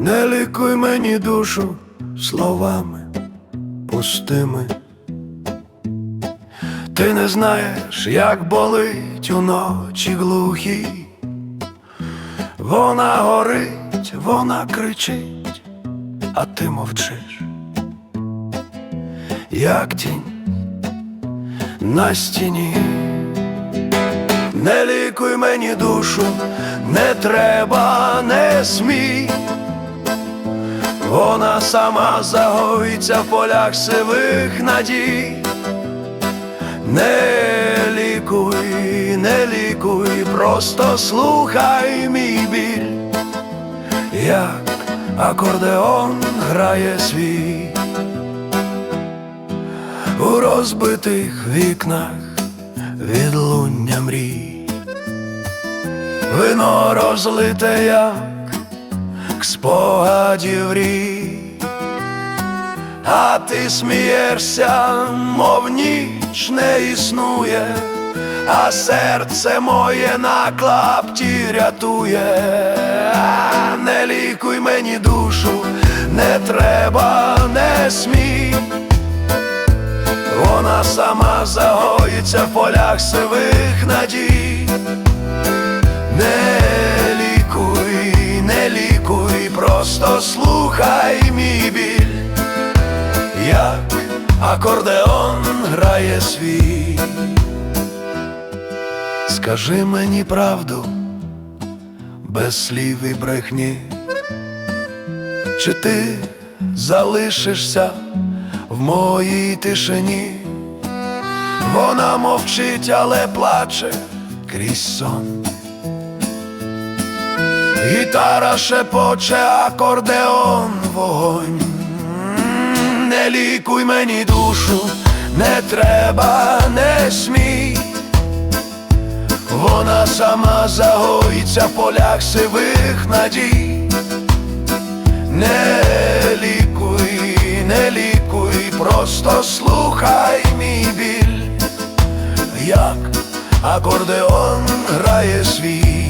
Не лікуй мені душу словами пустими. Ти не знаєш, як болить уночі глухі. Вона горить, вона кричить, а ти мовчиш, як тінь на стіні. Не лікуй мені душу, не треба, не смій. Вона сама загоїться в полях сивих надій. Не лікуй, не лікуй, просто слухай мій біль, як акордеон грає свій. У розбитих вікнах відлуння мрій, вино розлите, як спогадів рій. А ти смієшся, мов ніч не існує, а серце моє на клапті рятує, не лікуй мені душу, не треба, не смій. Вона сама загоїться в полях сивих надій. Не слухай мій біль як акордеон грає свій. Скажи мені правду, без слів і брехні, чи ти залишишся в моїй тишині? Вона мовчить, але плаче крізь сон. Гітара шепоче, акордеон вогонь. Не лікуй мені душу, не треба, не смій. Вона сама загоїться в полях сивих надій. Не лікуй, не лікуй, просто слухай мій біль, як акордеон грає свій.